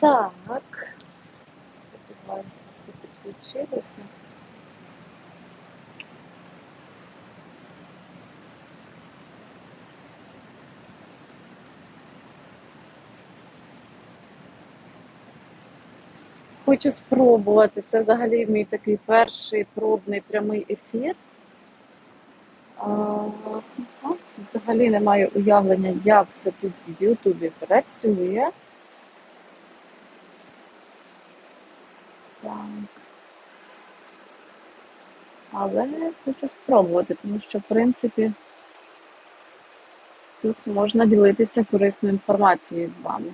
Так. Сподіваюся, все підключилося. Хочу спробувати. Це взагалі мій такий перший пробний прямий ефір. Взагалі не маю уявлення, як це тут в Ютубі працює. Так. Але хочу спробувати, тому що, в принципі, тут можна ділитися корисною інформацією з вами.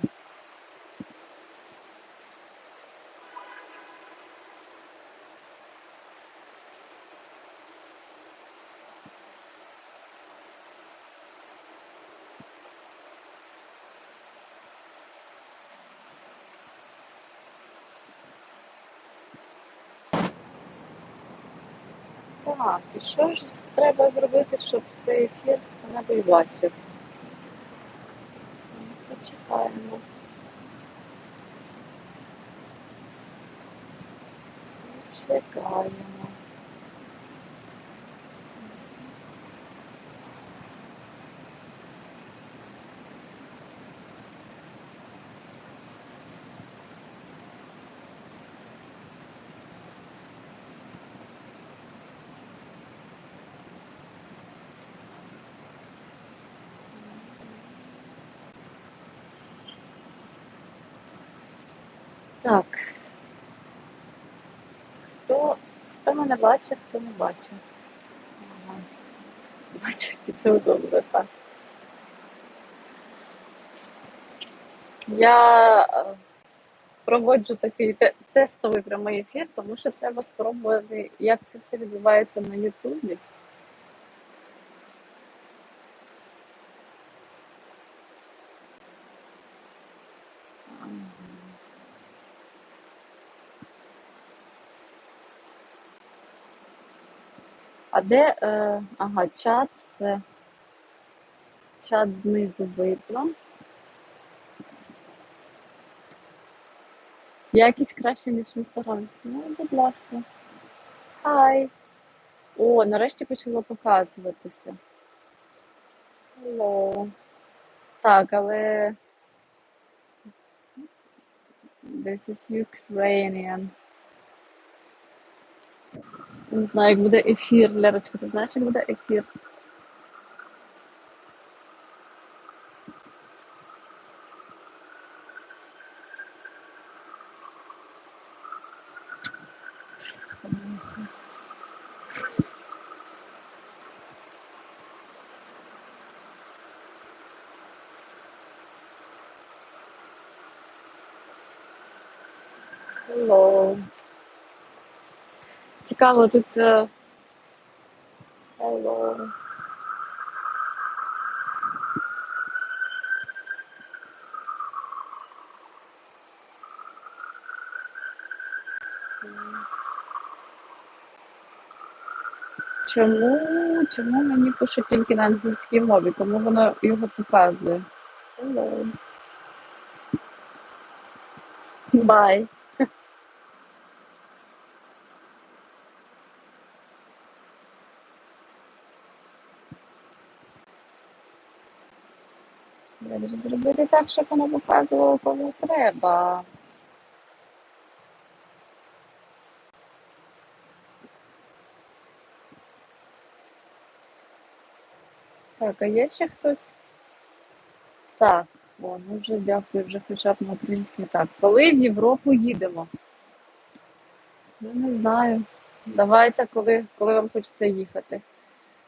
Так, і що ж треба зробити, щоб цей ефір хто-небудь бачив? Ну, Почекаємо. Чекаємо. Так. Хто, мене бачив, хто не бачив. Ага. Бачив, це добре, так. Я е, проводжу такий те- тестовий прямий ефір, тому що треба спробувати, як це все відбувається на Ютубі. А де, е, ага, чат, все. Чат знизу видно. Якість краще, ніж в інстаграмі. Ну, будь ласка. Хай. О, нарешті почало показуватися. Hello. Так, але this is Ukrainian. Не знаю, як буде ефір, Лерочка, ти знаєш, як буде ефір? Hello. Цікаво, тут. е, Hello. Чому, чому мені пишуть тільки на англійській мові? Кому воно його показує? Hello. Bye. Треба зробити так, щоб воно показувало кому треба. Так, а є ще хтось? Так, о, ну вже дякую, вже хоча б на українській. Так, коли в Європу їдемо? Ну, не знаю. Давайте, коли, коли вам хочеться їхати.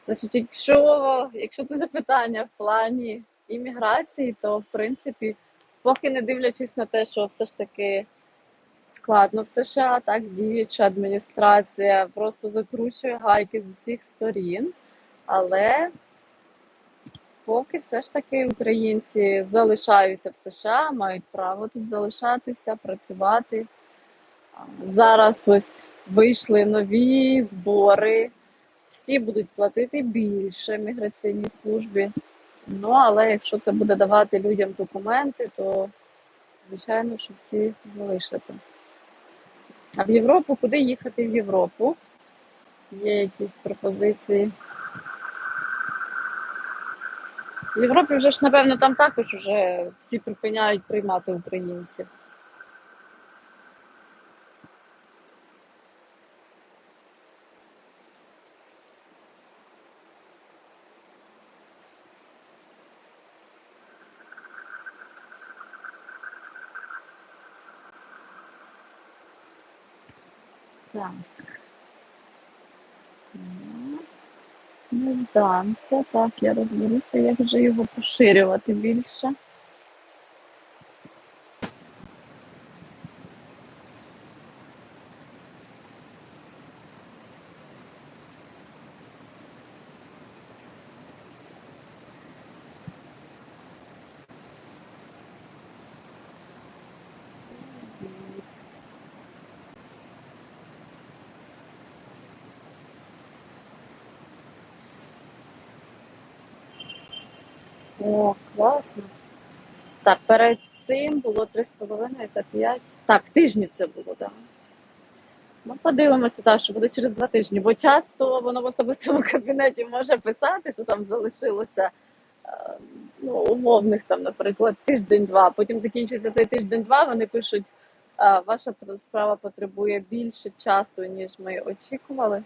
Значить, якщо, якщо це запитання в плані імміграції, то в принципі, поки не дивлячись на те, що все ж таки складно в США, так діюча адміністрація просто закручує гайки з усіх сторін, але поки все ж таки українці залишаються в США, мають право тут залишатися, працювати. Зараз ось вийшли нові збори, всі будуть платити більше міграційній службі. Ну, але якщо це буде давати людям документи, то звичайно, що всі залишаться. А в Європу, куди їхати в Європу? Є якісь пропозиції. В Європі вже ж, напевно, там також вже всі припиняють приймати українців. Так. Ну, Не здамся. Так, я розберуся, як же його поширювати більше. О, класно. Так, перед цим було 3,5 та 5. Так, тижнів це було, так. Ну, подивимося, так, що буде через два тижні, бо часто воно в особистому кабінеті може писати, що там залишилося е, ну, умовних, там, наприклад, тиждень-два. Потім закінчується цей тиждень-два, вони пишуть, ваша справа потребує більше часу, ніж ми очікували.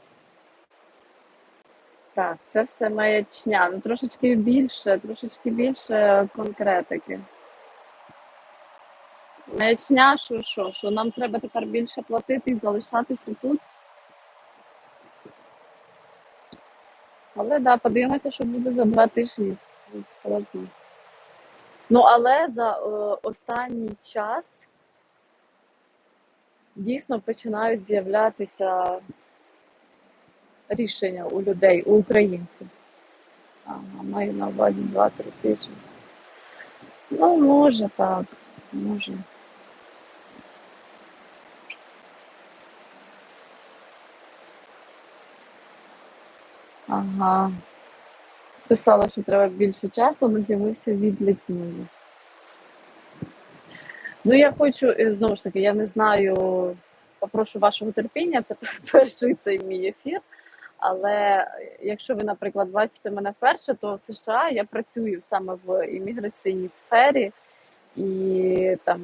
Так, це все маячня. Ну, трошечки більше, трошечки більше конкретики. Маячня, що, що, що нам треба тепер більше платити і залишатися тут. Але да, подивимося, що буде за два тижні. Хто знає. Ну, але за е, останній час дійсно починають з'являтися рішення у людей, у українців. Ага, маю на увазі 2-3 тижні. Ну, може так, може. Ага. Писала, що треба більше часу, але з'явився відлік знову. Ну, я хочу, е, знову ж таки, я не знаю, попрошу вашого терпіння, це перший цей мій ефір. Але якщо ви, наприклад, бачите мене вперше, то в США я працюю саме в імміграційній сфері, і там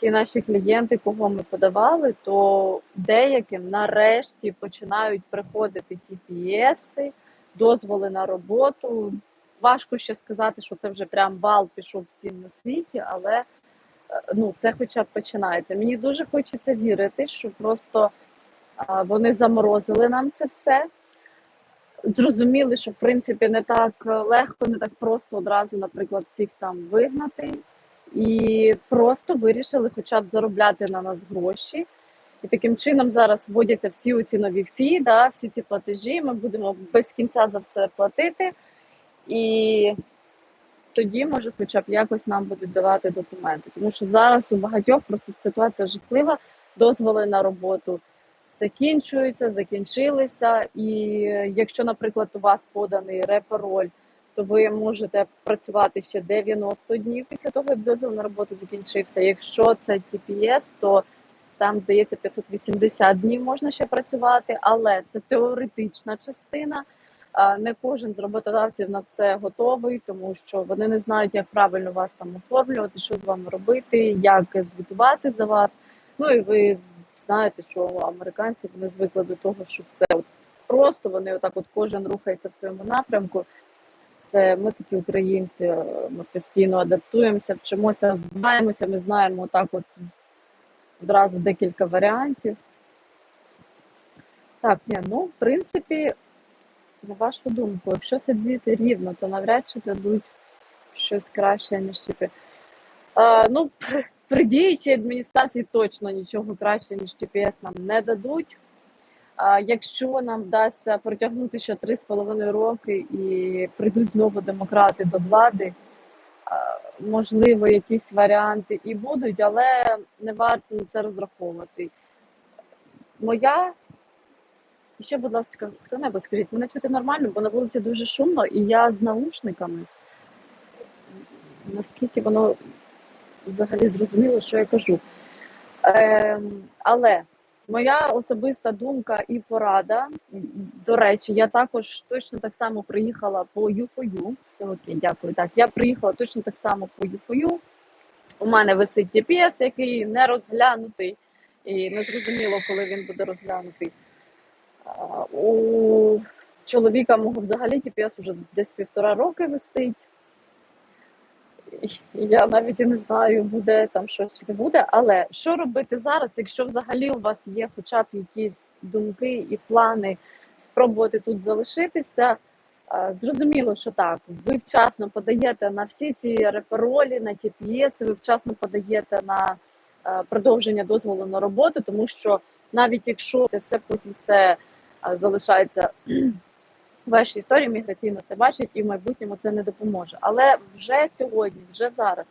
ті наші клієнти, кого ми подавали, то деяким нарешті починають приходити TPS, дозволи на роботу. Важко ще сказати, що це вже прям вал пішов всім на світі, але е, ну, це хоча б починається. Мені дуже хочеться вірити, що просто вони заморозили нам це все. Зрозуміли, що в принципі не так легко, не так просто одразу, наприклад, всіх там вигнати, і просто вирішили хоча б заробляти на нас гроші. І таким чином зараз вводяться всі оці нові фі, да, всі ці платежі. Ми будемо без кінця за все платити, і тоді, може, хоча б якось нам будуть давати документи. Тому що зараз у багатьох просто ситуація жахлива, дозволи на роботу закінчуються, закінчилися. І якщо, наприклад, у вас поданий репароль, то ви можете працювати ще 90 днів після того, як дозвіл на роботу закінчився. Якщо це TPS, то там, здається, 580 днів можна ще працювати, але це теоретична частина. Не кожен з роботодавців на це готовий, тому що вони не знають, як правильно вас там оформлювати, що з вами робити, як звітувати за вас. Ну і ви знаєте, що американці вони звикли до того, що все от просто вони отак, от кожен рухається в своєму напрямку. Це ми такі українці, е, ми постійно адаптуємося, вчимося, розвиваємося. Ми знаємо так, от одразу декілька варіантів. Так, ні, ну, в принципі, на вашу думку, якщо сидіти рівно, то навряд чи дадуть щось краще, ніж TPS. А, ну, при, діючій адміністрації точно нічого краще, ніж TPS нам не дадуть. Якщо нам вдасться протягнути ще 3,5 роки і прийдуть знову демократи до влади, можливо, якісь варіанти і будуть, але не варто на це розраховувати. Моя і ще, будь ласка, хто-небудь скажіть, мене чути нормально, бо на вулиці дуже шумно, і я з наушниками. Наскільки воно взагалі зрозуміло, що я кажу. Ем, але моя особиста думка і порада. До речі, я також точно так само приїхала по UFOU. Все окей, дякую. Так, я приїхала точно так само по UFOU. У мене висить GPS, який не розглянутий, і не зрозуміло, коли він буде розглянутий. У чоловіка мого взагалі GPS вже десь півтора роки висить. Я навіть і не знаю, буде там щось чи не буде. Але що робити зараз, якщо взагалі у вас є хоча б якісь думки і плани спробувати тут залишитися? Зрозуміло, що так. Ви вчасно подаєте на всі ці реферолі, на ті п'єси, ви вчасно подаєте на е, продовження дозволу на роботу, тому що навіть якщо це потім все залишається в вашій історії міграційно це бачить і в майбутньому це не допоможе. Але вже сьогодні, вже зараз,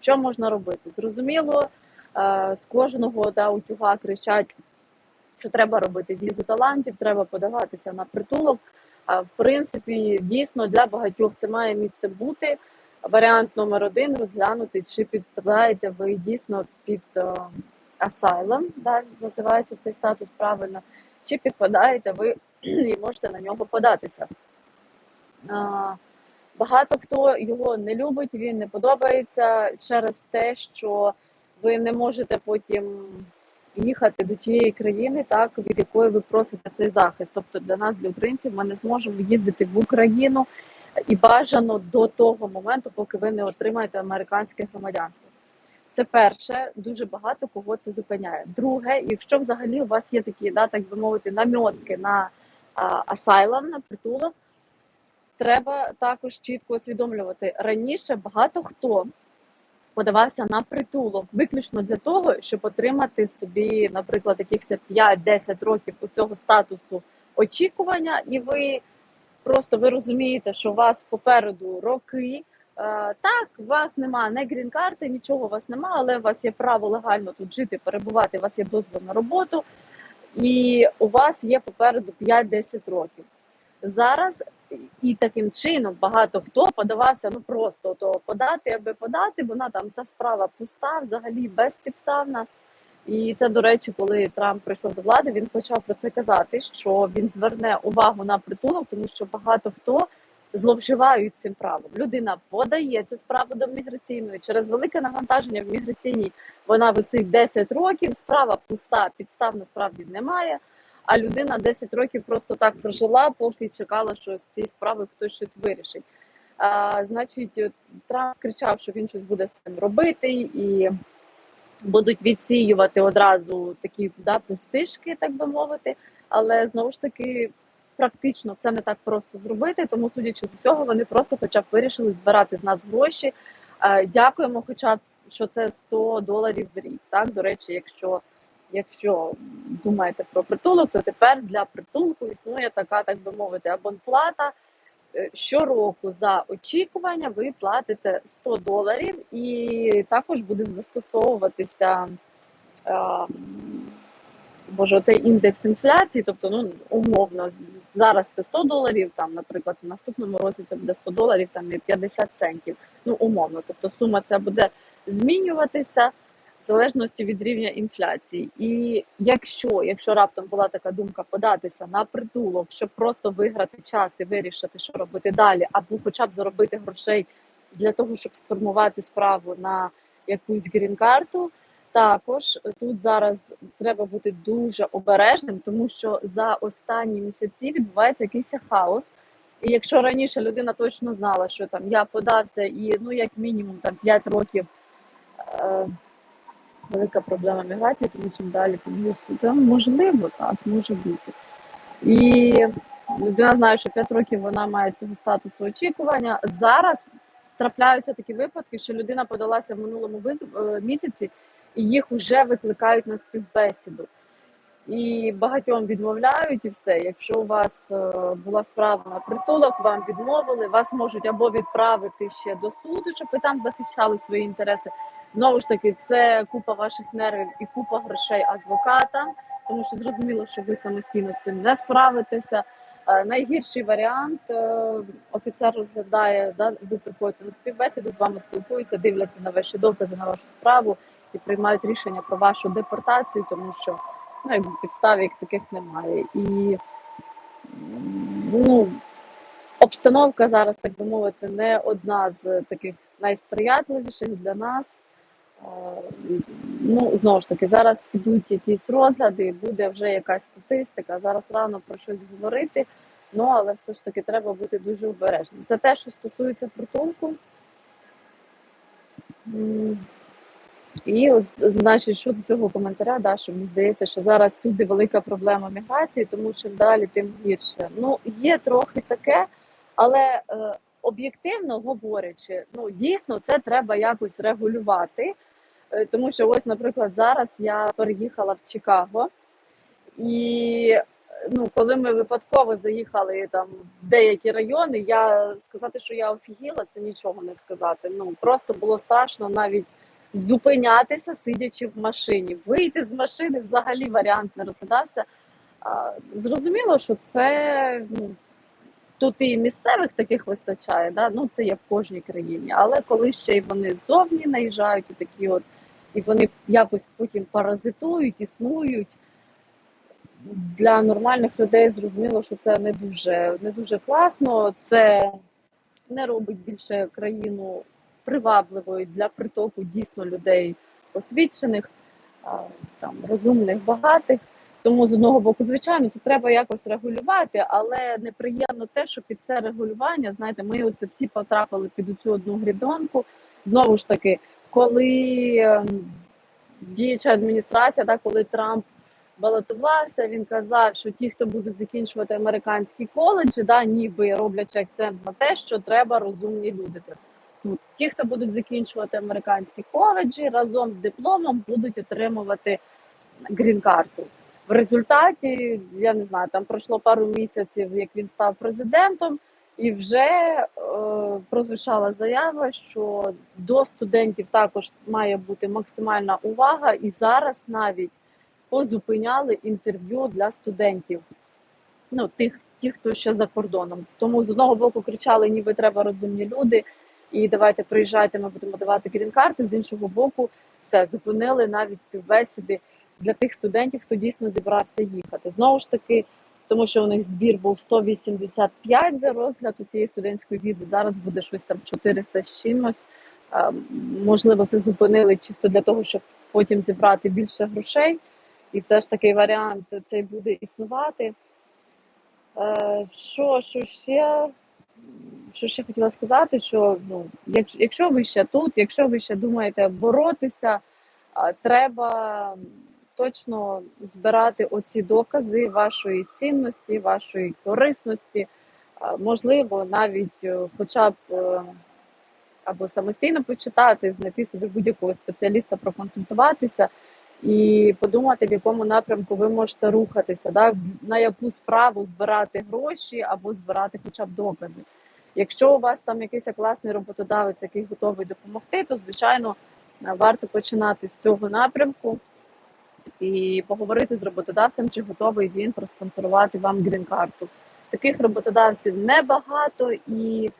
що можна робити? Зрозуміло, е, з кожного да, утюга кричать, що треба робити візу талантів, треба подаватися на притулок. В принципі, дійсно для багатьох це має місце бути. Варіант номер один розглянути, чи підпадаєте ви дійсно під е, асайлом, да, називається цей статус правильно, чи підпадаєте ви і можете на нього податися. Багато хто його не любить, він не подобається через те, що ви не можете потім їхати до тієї країни, так від якої ви просите цей захист. Тобто для нас, для українців, ми не зможемо їздити в Україну і бажано до того моменту, поки ви не отримаєте американське громадянство. Це перше, дуже багато кого це зупиняє. Друге, якщо взагалі у вас є такі, да, так би мовити, намьотки на асайлам, на притулок, треба також чітко усвідомлювати. Раніше багато хто подавався на притулок виключно для того, щоб отримати собі, наприклад, якихось 5-10 років у цього статусу очікування, і ви просто ви розумієте, що у вас попереду роки. Е, Так, у вас немає не грін-карти, нічого у вас немає, але у вас є право легально тут жити, перебувати, у вас є дозвіл на роботу, і у вас є попереду 5-10 років. Зараз і таким чином багато хто подавався ну просто то подати, аби подати, вона там та справа пуста, взагалі безпідставна. І це, до речі, коли Трамп прийшов до влади, він почав про це казати, що він зверне увагу на притулок, тому що багато хто зловживають цим правом. Людина подає цю справу до міграційної через велике навантаження в міграційній вона висить 10 років. Справа пуста, підстав насправді немає. А людина 10 років просто так прожила, поки чекала, що з цієї справи хтось щось вирішить. А, Значить, Трамп кричав, що він щось буде з цим робити, і будуть відсіювати одразу такі да, пустишки, так би мовити. Але знову ж таки, практично це не так просто зробити. Тому, судячи з цього, вони просто, хоча б вирішили збирати з нас гроші. Е, Дякуємо, хоча б що це 100 доларів в рік. Так, до речі, якщо якщо думаєте про притулок, то тепер для притулку існує така, так би мовити, абонплата. Е, Щороку за очікування ви платите 100 доларів, і також буде застосовуватися е, боже, цей індекс інфляції, тобто ну умовно зараз це 100 доларів, там, наприклад, в наступному році це буде 100 доларів, там і 50 центів. Ну умовно, тобто сума ця буде змінюватися в залежності від рівня інфляції. І якщо якщо раптом була така думка податися на притулок, щоб просто виграти час і вирішити, що робити далі, або хоча б заробити грошей для того, щоб сформувати справу на якусь грін-карту. Також тут зараз треба бути дуже обережним, тому що за останні місяці відбувається якийсь хаос. І якщо раніше людина точно знала, що там я подався, і ну як мінімум там 5 років е, велика проблема міграції, тому чим далі тим гірше. Та, можливо, так може бути. І людина знає, що 5 років вона має цього статусу очікування. Зараз трапляються такі випадки, що людина подалася в минулому е, місяці і їх вже викликають на співбесіду. І багатьом відмовляють і все. Якщо у вас е, була справа на притулок, вам відмовили, вас можуть або відправити ще до суду, щоб ви там захищали свої інтереси. Знову ж таки, це купа ваших нервів і купа грошей адвоката, тому що зрозуміло, що ви самостійно з цим не справитеся. Е, Найгірший варіант е, офіцер розглядає, да, ви приходите на співбесіду, з вами спілкуються, дивляться на ваші докази, на вашу справу і приймають рішення про вашу депортацію, тому що ну, якби підстав як таких немає. І ну, обстановка зараз, так би мовити, не одна з таких найсприятливіших для нас. Ну, знову ж таки, зараз підуть якісь розгляди, буде вже якась статистика. Зараз рано про щось говорити, ну але все ж таки треба бути дуже обережним. Це те, що стосується притулку. І от, значить, щодо цього коментаря, да, що мені здається, що зараз всюди велика проблема міграції, тому чим далі, тим гірше. Ну, є трохи таке, але е, об'єктивно говорячи, ну дійсно це треба якось регулювати. Е, Тому що ось, наприклад, зараз я переїхала в Чикаго, і ну, коли ми випадково заїхали там в деякі райони, я сказати, що я офігіла, це нічого не сказати. Ну просто було страшно навіть зупинятися, сидячи в машині. Вийти з машини взагалі варіант не розглядався. Зрозуміло, що це ну, тут і місцевих таких вистачає, да? ну це є в кожній країні. Але коли ще й вони ззовні наїжджають, і такі от, і вони якось потім паразитують, існують. Для нормальних людей зрозуміло, що це не дуже, не дуже класно. Це не робить більше країну привабливою для притоку дійсно людей освічених, там розумних, багатих. Тому з одного боку, звичайно, це треба якось регулювати, але неприємно те, що під це регулювання, знаєте, ми оце всі потрапили під цю одну грібенку. Знову ж таки, коли ем, діюча адміністрація, так, коли Трамп балотувався, він казав, що ті, хто будуть закінчувати американські коледжі, да, ніби роблячи акцент на те, що треба розумні люди. Тут ті, хто будуть закінчувати американські коледжі, разом з дипломом будуть отримувати грін-карту. В результаті я не знаю, там пройшло пару місяців, як він став президентом, і вже е, прозвучала заява, що до студентів також має бути максимальна увага, і зараз навіть позупиняли інтерв'ю для студентів. Ну, тих, ті, хто ще за кордоном. Тому з одного боку кричали, ніби треба розумні люди, і давайте приїжджайте, ми будемо давати грін-карти. З іншого боку, все зупинили навіть співбесіди для тих студентів, хто дійсно зібрався їхати. Знову ж таки, тому що у них збір був 185 за розгляд у цієї студентської візи. Зараз буде щось там 400 з чимось. Можливо, це зупинили чисто для того, щоб потім зібрати більше грошей. І все ж такий варіант цей буде існувати. Е, Що, що ще? Що ще хотіла сказати, що ну, якщо, ви ще тут, якщо ви ще думаєте боротися, треба точно збирати оці докази вашої цінності, вашої корисності, можливо, навіть е, хоча б е, або самостійно почитати, знайти собі будь-якого спеціаліста, проконсультуватися і подумати, в якому напрямку ви можете рухатися, да? на яку справу збирати гроші або збирати хоча б докази. Якщо у вас там якийсь класний роботодавець, який готовий допомогти, то звичайно варто починати з цього напрямку і поговорити з роботодавцем, чи готовий він проспонсорувати вам грін-карту. Таких роботодавців небагато, і,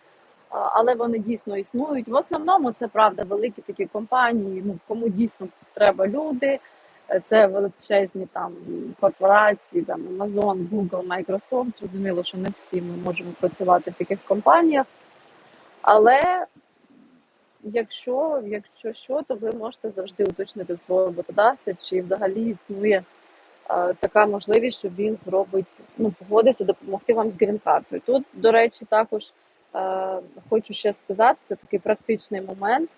але вони дійсно існують. В основному це правда великі такі компанії, ну кому дійсно треба люди. Е, Це величезні там корпорації, там Amazon, Google, Microsoft. Зрозуміло, що не всі ми можемо працювати в таких компаніях. Але якщо, якщо що, то ви можете завжди уточнити свого роботодавця, чи взагалі існує е, така можливість, що він зробить, ну, погодиться допомогти вам з грін-картою. Тут, до речі, також хочу ще сказати, це такий практичний момент.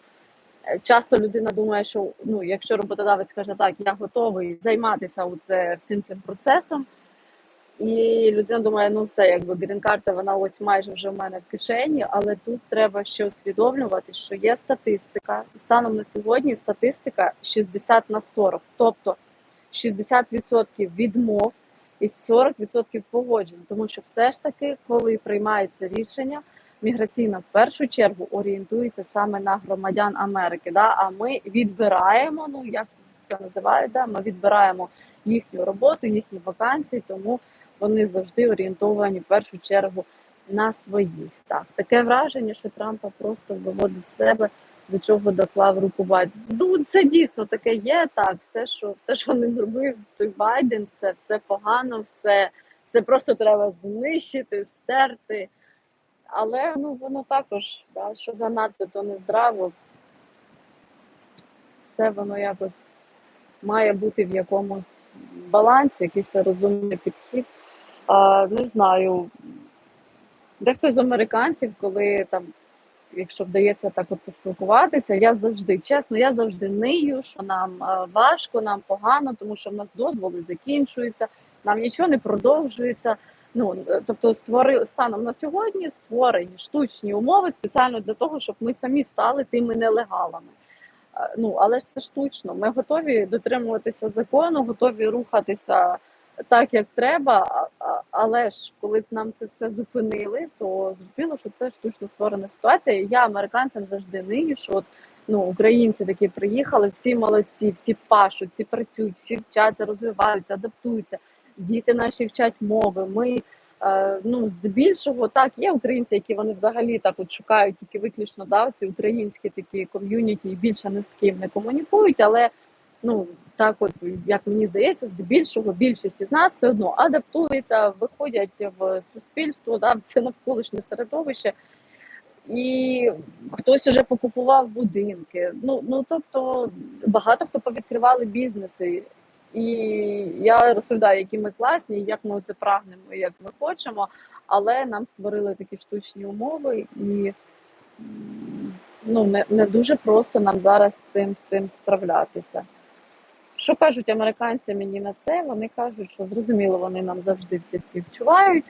Е, Часто людина думає, що ну, якщо роботодавець каже, так, я готовий займатися оце, всім цим процесом, і людина думає, ну все, якби грін-карта, вона ось майже вже в мене в кишені, але тут треба ще усвідомлювати, що є статистика. Станом на сьогодні статистика 60 на 40, тобто 60% відмов і 40% погоджень. Тому що все ж таки, коли приймається рішення, міграційна в першу чергу орієнтується саме на громадян Америки. Да? А ми відбираємо, ну як це називають, да? ми відбираємо їхню роботу, їхні вакансії, тому вони завжди орієнтовані в першу чергу на своїх. Так, таке враження, що Трампа просто виводить з себе, до чого доклав руку Байден. Ну, це дійсно таке є. Так, все, що все, що не зробив той Байден, все, все погано, все, все просто треба знищити, стерти. Але ну воно також, да, що занадто, то не здраво. Все воно якось має бути в якомусь балансі, якийсь розумний підхід. А, не знаю, дехто з американців, коли там, якщо вдається так от поспілкуватися, я завжди, чесно, я завжди нию, що нам важко, нам погано, тому що в нас дозволи закінчуються, нам нічого не продовжується. Ну, е, тобто, створи станом на сьогодні створені штучні умови спеціально для того, щоб ми самі стали тими нелегалами. Е, Ну, але ж це штучно. Ми готові дотримуватися закону, готові рухатися так, як треба. Але ж коли нам це все зупинили, то зрозуміло, що це штучно створена ситуація. Я американцям завжди нию, що от ну українці такі приїхали, всі молодці, всі пашуть, всі працюють, всі вчаться, розвиваються, адаптуються. Діти наші вчать мови. Ми е, ну здебільшого так є українці, які вони взагалі так от шукають тільки виключно да, ці українські такі ком'юніті і більше ні з ким не комунікують, але ну так, от як мені здається, здебільшого більшість із нас все одно адаптується, виходять в суспільство, да, в це навколишнє середовище. І хтось уже покупував будинки. Ну ну тобто багато хто повідкривали бізнеси. І я розповідаю, які ми класні, як ми це прагнемо, як ми хочемо, але нам створили такі штучні умови, і ну не, не дуже просто нам зараз цим з цим справлятися. Що кажуть американці мені на це? Вони кажуть, що зрозуміло, вони нам завжди всі співчувають.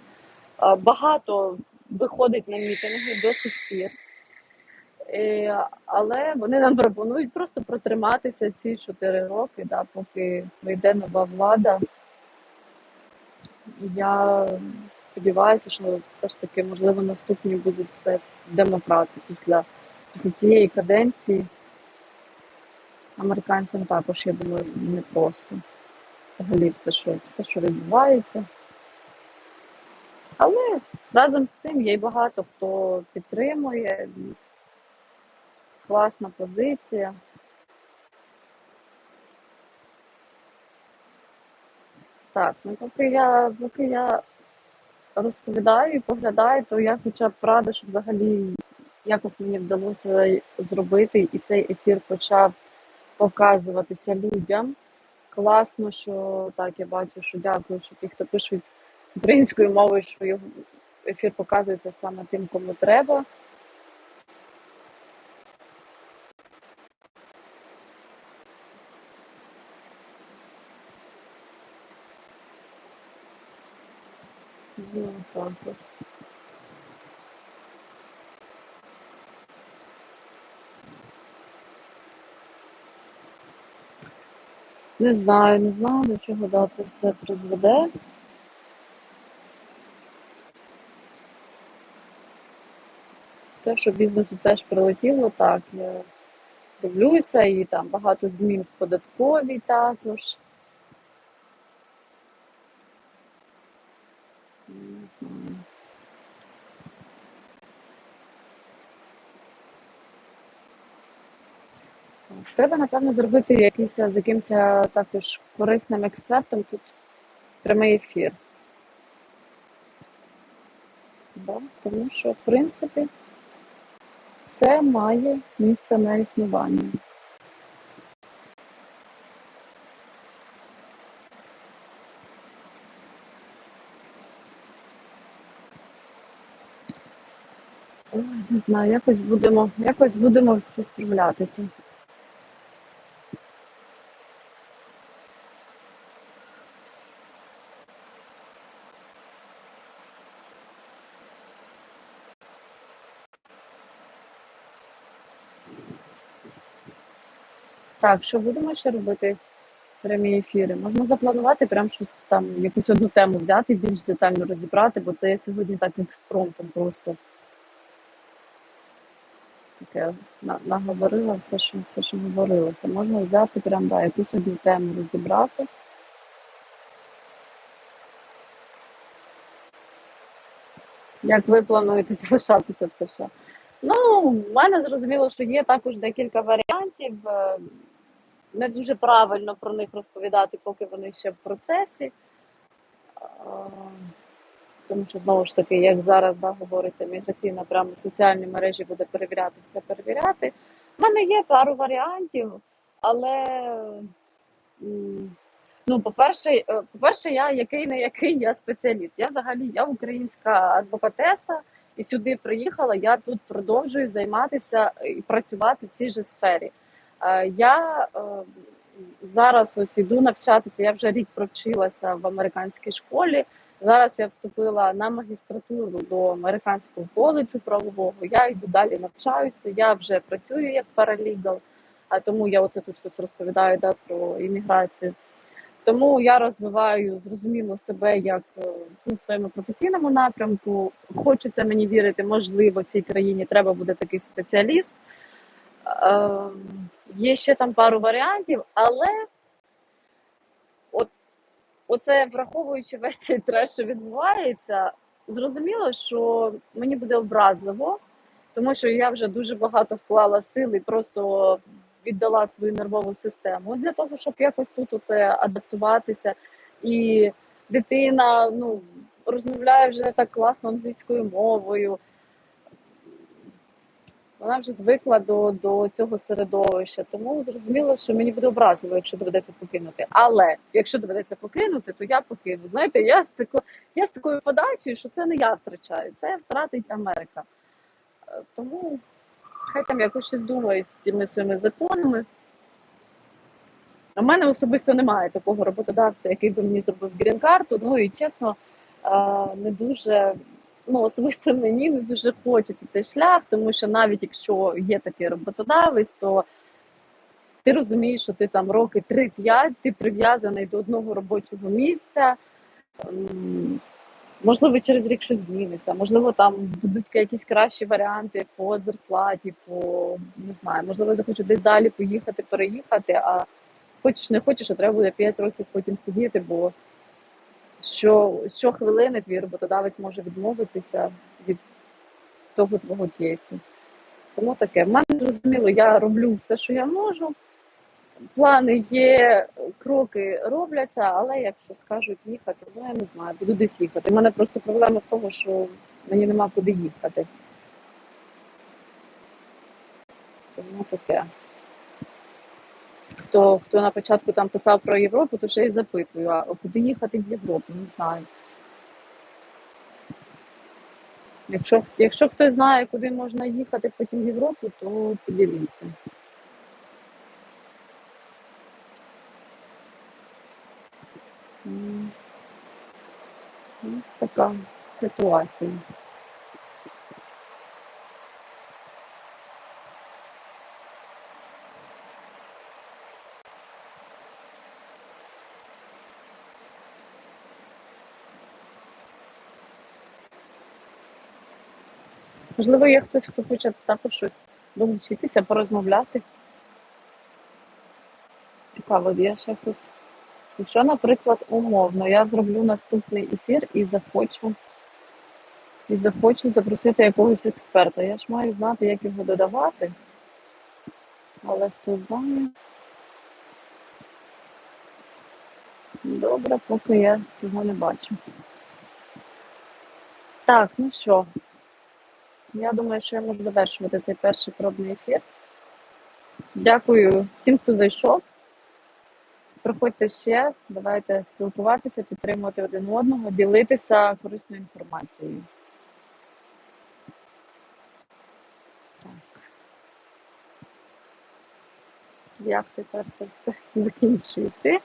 Багато виходить на мітинги до сих пір. Е, Але вони нам пропонують просто протриматися ці 4 роки, да, поки прийде нова влада. Я сподіваюся, що все ж таки, можливо, наступні будуть це демократи після, після цієї каденції. Американцям також, я думаю, непросто. Взагалі все, що, все, що відбувається. Але разом з цим є й багато хто підтримує. Класна позиція. Так, ну поки я, поки я розповідаю і поглядаю, то я хоча б рада, що взагалі якось мені вдалося зробити, і цей ефір почав показуватися людям. Класно, що так, я бачу, що дякую, що ті, хто пишуть українською мовою, що його ефір показується саме тим, кому треба. Ну, так от. Не знаю, не знаю, до чого да, це все призведе. Те, що бізнесу теж прилетіло, так, я дивлюся, і там багато змін в податковій також. Не знаю. Так, Треба, напевно, зробити якийсь з якимось також корисним експертом тут прямий ефір. Да? Тому що, в принципі, це має місце на існування. Не знаю, якось будемо, якось будемо всі справлятися. Так, що будемо ще робити? Прямі ефіри. Можна запланувати прям щось там, якусь одну тему взяти і більш детально розібрати, бо це я сьогодні так експромтом просто таке на- наговорила все, що все, що говорилося. Можна взяти прям да, якусь одну тему розібрати. Як ви плануєте залишатися в США? Ну, в мене зрозуміло, що є також декілька варіантів. Не дуже правильно про них розповідати, поки вони ще в процесі. Тому що знову ж таки, як зараз да, говориться, міграційна прямо соціальні мережі буде перевіряти, все перевіряти. У мене є пару варіантів, але ну, по-перше, е, по-перше, я який не який я спеціаліст. Я взагалі я українська адвокатеса, і сюди приїхала. Я тут продовжую займатися і працювати в цій же сфері. Е, Я е, зараз ось іду навчатися. Я вже рік провчилася в американській школі. Зараз я вступила на магістратуру до американського коледжу правового. Я йду далі навчаюся. Я вже працюю як паралігал, а тому я оце тут щось розповідаю да, про імміграцію. Тому я розвиваю зрозуміло себе як е, ну, своєму професійному напрямку. Хочеться мені вірити, можливо, цій країні треба буде такий спеціаліст. Е, є ще там пару варіантів, але от, оце враховуючи весь цей треш, що відбувається, зрозуміло, що мені буде образливо, тому що я вже дуже багато вклала сил і просто віддала свою нервову систему для того, щоб якось тут оце адаптуватися. І дитина ну, розмовляє вже так класно англійською мовою. Вона вже звикла до, до цього середовища, тому зрозуміло, що мені буде образливо, якщо доведеться покинути. Але якщо доведеться покинути, то я покину. Знаєте, я з тако, я з такою подачею, що це не я втрачаю, це втратить Америка. Е, Тому хай там якось щось думають з цими своїми законами. У мене особисто немає такого роботодавця, який би мені зробив грін-карту. Ну і чесно, е, не дуже, ну особисто мені не дуже хочеться цей шлях, тому що навіть якщо є такий роботодавець, то ти розумієш, що ти там роки 3-5, ти прив'язаний до одного робочого місця. Можливо, через рік щось зміниться, можливо, там будуть якісь кращі варіанти по зарплаті, по не знаю, можливо, захочу десь далі поїхати, переїхати, а хочеш не хочеш, а треба буде 5 років потім сидіти, бо що, щохвилини твій роботодавець може відмовитися від того твого кейсу. Тому таке. В мене зрозуміло, я роблю все, що я можу. Плани є, кроки робляться, але якщо скажуть їхати, ну я не знаю, буду десь їхати. У мене просто проблема в тому, що мені нема куди їхати. Тому таке. Хто, хто на початку там писав про Європу, то ще й запитую, а куди їхати в Європу? Не знаю. Якщо, якщо хтось знає, куди можна їхати потім в Європу, то поділіться. Ось така ситуація. Можливо, є хтось, хто хоче також щось долучитися, порозмовляти. Цікаво, є ще хтось. Якщо, наприклад, умовно, я зроблю наступний ефір і захочу, і захочу запросити якогось експерта. Я ж маю знати, як його додавати. Але хто знає. Добре, поки я цього не бачу. Так, ну що, я думаю, що я можу завершувати цей перший пробний ефір. Дякую всім, хто зайшов. Приходьте ще, давайте спілкуватися, підтримувати один одного, ділитися корисною інформацією. Так. Як тепер це все закінчувати?